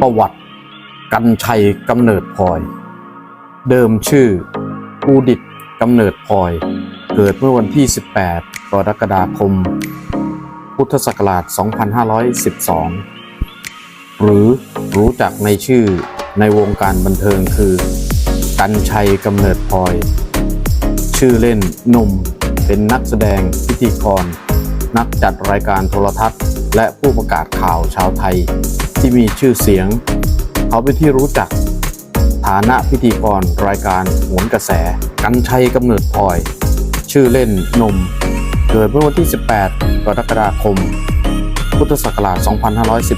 ประวัติ กันชัยกำเนิดพลอย เดิมชื่ออูดิตกำเนิดพลอย เกิดเมื่อวันที่ 18 กรกฎาคม พุทธศักราช 2512 หรือรู้จักในชื่อในวงการบันเทิงคือ กันชัยกำเนิดพลอย ชื่อเล่นหนุ่มเป็นนักแสดงพิธีกร นักจัดรายการโทรทัศน์ และผู้ประกาศข่าวชาวไทย ที่มีชื่อเสียง เขาเป็นที่รู้จัก ฐานะพิธีกรรายการโหนกระแส กันชัยกำเนิดพลอย ชื่อเล่นนม เกิดเมื่อวันที่ 18 กรกฎาคม พุทธศักราช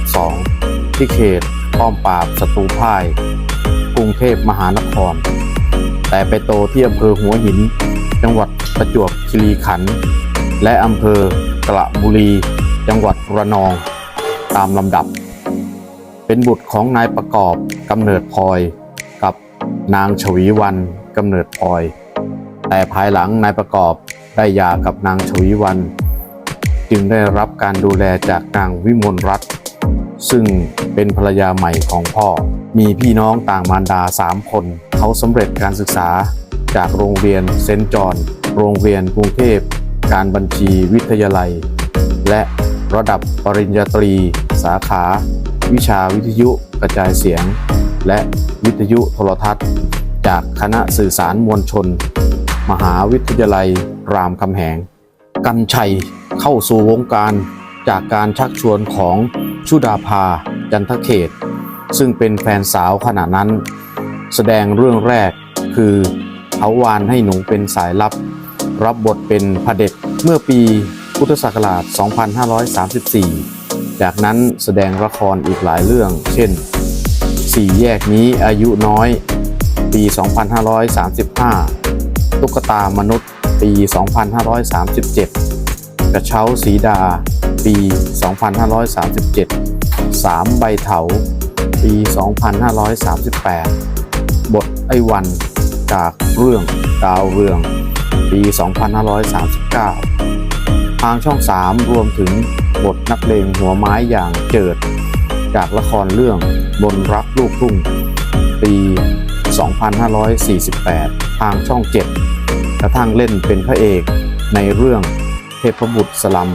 2512 ที่เขตป้อมปราบศัตรูพ่าย กรุงเทพมหานคร แต่ไปโตที่อำเภอหัวหิน จังหวัดประจวบคีรีขันธ์และอำเภอกระบุรี จังหวัดระนอง ตามลำดับ เป็นบุตรของนายประกอบกำเนิดพลอย กับนางชวีวันกำเนิดพลอย แต่ภายหลังนายประกอบได้หย่ากับนางชวีวัน จึงได้รับการดูแลจากนางวิมลรัตน์ซึ่งเป็นภรรยาใหม่ของพ่อ มีพี่น้องต่างมารดาสามคน เขาสำเร็จการศึกษาจากโรงเรียนเซนจอนโรงเรียนกรุงเทพ การบัญชีวิทยาลัย และระดับปริญญาตรี สาขา วิชาวิทยุกระจายเสียง และวิทยุโทรทัศน์ จากคณะสื่อสารมวลชน มหาวิทยาลัยรามคำแหง กันชัยเข้าสู่วงการจากการชักชวนของชุดาภาจันทเขต ซึ่งเป็นแฟนสาวขณะนั้น แสดงเรื่องแรกคือเขาวานให้หนูเป็นสายลับ รับบทเป็นพระเด็จเมื่อปีพุทธศักราช 2534 จากนั้นแสดงละครอีกหลายเรื่อง เช่น สี่แยกนี้อายุน้อย ปี 2535 ตุ๊กตามนุษย์ ปี 2537 กระเช้าสีดา ปี 2537 สามใบเถา ปี 2538 บทไอ้วัน จากเรื่องดาวเรือง ปี 2539 ทางช่อง 3 รวมถึงบทนักเลงหัวไม้อย่างเจิด จากละครเรื่องบนรักลูกทุ่ง ปี 2548 ทางช่อง 7 กระทั่งเล่นเป็นพระเอกในเรื่องเทพบุตรสลัม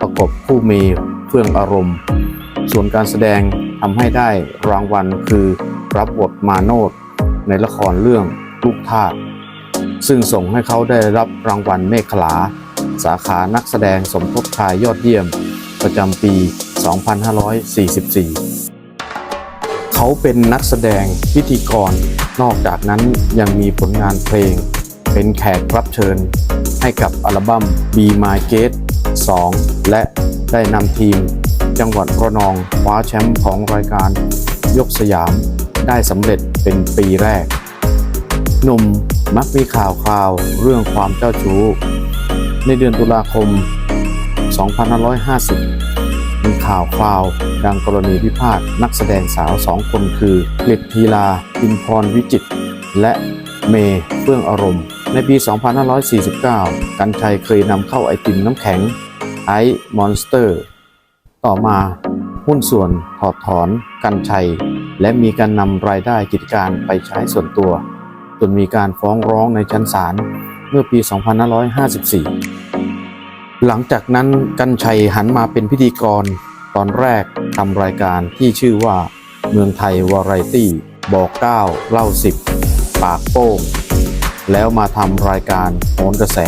ประกบผู้มีเฟื่องอารมณ์ ส่วนการแสดงทำให้ได้รางวัลคือรับบทมาโนดในละครเรื่องลูกทาสซึ่งส่งให้เขาได้รับรางวัลเมฆขลา สาขานักแสดงสมทบชายยอดเยี่ยม ประจำปี 2544 เขาเป็นนักแสดงพิธีกร นอกจากนั้นยังมีผลงานเพลง เป็นแขกรับเชิญ ให้กับอัลบั้ม Be My Guest 2และได้นำทีม จังหวัดระนองคว้าแชมป์ของรายการยกสยามได้สำเร็จเป็นปีแรก หนุ่มมักมีข่าวคราวเรื่องความเจ้าชู้ ในเดือนตุลาคม 2550 มีข่าวคราว ดังกรณีพิพาทนักแสดงสาวสองคนคือกฤษทีลาอินพรวิจิต และเมย์เฟื่องอารมณ์ ในปี 2549 กันชัยเคยนำเข้าไอติมน้ำแข็งไอซ์มอนสเตอร์ ต่อมาหุ้นส่วนถอดถอนกันชัย และมีการนำรายได้กิจการไปใช้ส่วนตัว จนมีการฟ้องร้องในชั้นศาล เมื่อปี 2554 หลังจากนั้นกันชัยหันมาเป็นพิธีกร ตอนแรกทำรายการที่ชื่อว่า เมืองไทยวาไรตี้ บอกเก้าเล่าสิบปากโป้ง แล้วมาทำรายการโหนกระแส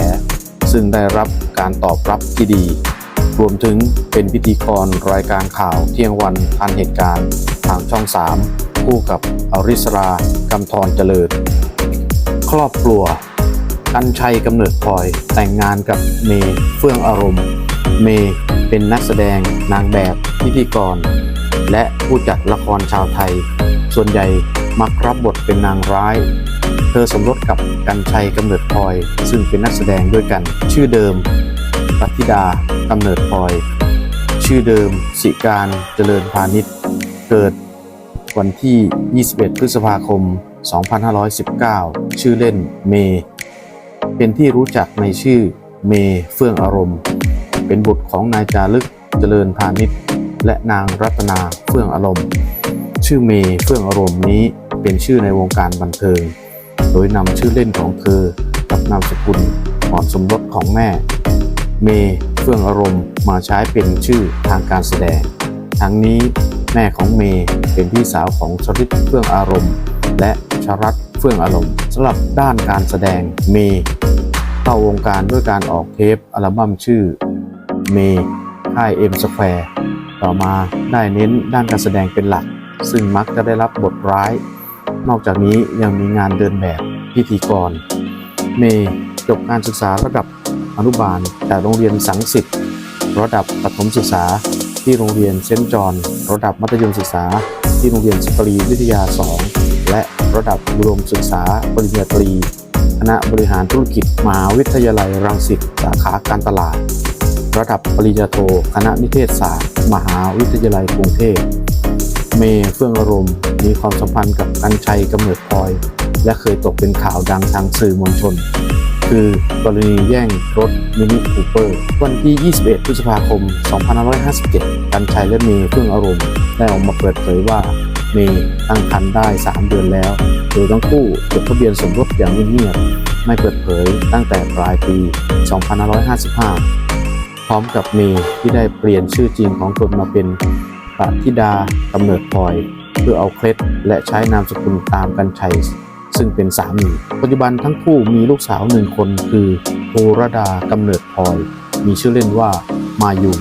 ซึ่งได้รับการตอบรับที่ดี รวมถึงเป็นพิธีกรรายการข่าวเที่ยงวันทันเหตุการณ์ทางช่อง 3 คู่กับอริสรากำธรเจริญ ครอบครัว กันชัยกำเนิดพลอย แต่งงานกับเมย์เฟื่องอารมณ์ เมย์เป็นนักแสดงนางแบบพิธีกร และผู้จัดละครชาวไทย ส่วนใหญ่มักรับบทเป็นนางร้าย เธอสมรสกับกันชัยกำเนิดพลอย ซึ่งเป็นนักแสดงด้วยกัน ชื่อเดิมปัทิดากำเนิดพลอย ชื่อเดิม สิการเจริญพาณิชย์ เกิดวันที่ 21 พฤษภาคม 2519 ชื่อเล่นเมย์ เป็นที่รู้จักในชื่อเมเฟื่องอารมณ์ เป็นบุตรของนายจารึกเจริญพาณิชย์ และนางรัตนาเฟื่องอารมณ์ ชื่อเมเฟื่องอารมณ์นี้เป็นชื่อในวงการบันเทิง โดยนำชื่อเล่นของเธอกับนามสกุลก่อนสมรสของแม่ เมเฟื่องอารมณ์มาใช้เป็นชื่อทางการแสดง ทั้งนี้แม่ของเมย์เป็นพี่สาวของชริตเฟื่องอารมณ์ และชรัตเฟื่องอารมณ์สำหรับด้านการแสดงเมย์ เข้าวงการด้วยการออกเทปอัลบั้มชื่อเมย์ค่ายเอ็มสแควร์ต่อมาได้เน้นด้านการแสดงเป็นหลัก ซึ่งมักจะได้รับบทร้าย นอกจากนี้ยังมีงานเดินแบบพิธีกร เมย์จบการศึกษาระดับอนุบาลจากโรงเรียนสังสิทธิ์ระดับประถมศึกษาที่โรงเรียนเซนต์จอห์นระดับมัธยมศึกษา ที่โรงเรียนสตรีวิทยา 2 และระดับอุดมศึกษาปริญญาตรี คณะบริหารธุรกิจมหาวิทยาลัยรังสิตสาขาการตลาด ระดับปริญญาโท คณะนิเทศศาสตร์ มหาวิทยาลัยกรุงเทพเมย์เฟื่องอารมณ์ มีความสัมพันธ์กับกันชัยกำเนิดพลอย และเคยตกเป็นข่าวดังทางสื่อมวลชน คือกรณีแย่งรถมินิคูเปอร์วันที่ 21 พฤษภาคม 2557 กันชัยและเมย์เฟื่องอารมณ์ได้ออกมาเปิดเผยว่า เมย์ตั้งครรภ์ได้ 3 เดือนแล้ว โดยทั้งคู่จดทะเบียนสมรสอย่างเงียบๆไม่เปิดเผยตั้งแต่ปลายปี 2555 พร้อมกับเมย์ที่ได้เปลี่ยนชื่อจริงของตนมาเป็นปาธิดากำเนิดพลอย เพื่อเอาเคล็ดและใช้นามสกุลตามกันชัยซึ่งเป็นสามี ปัจจุบันทั้งคู่มีลูกสาวหนึ่งคนคือโพรดากำเนิดพลอย มีชื่อเล่นว่ามายู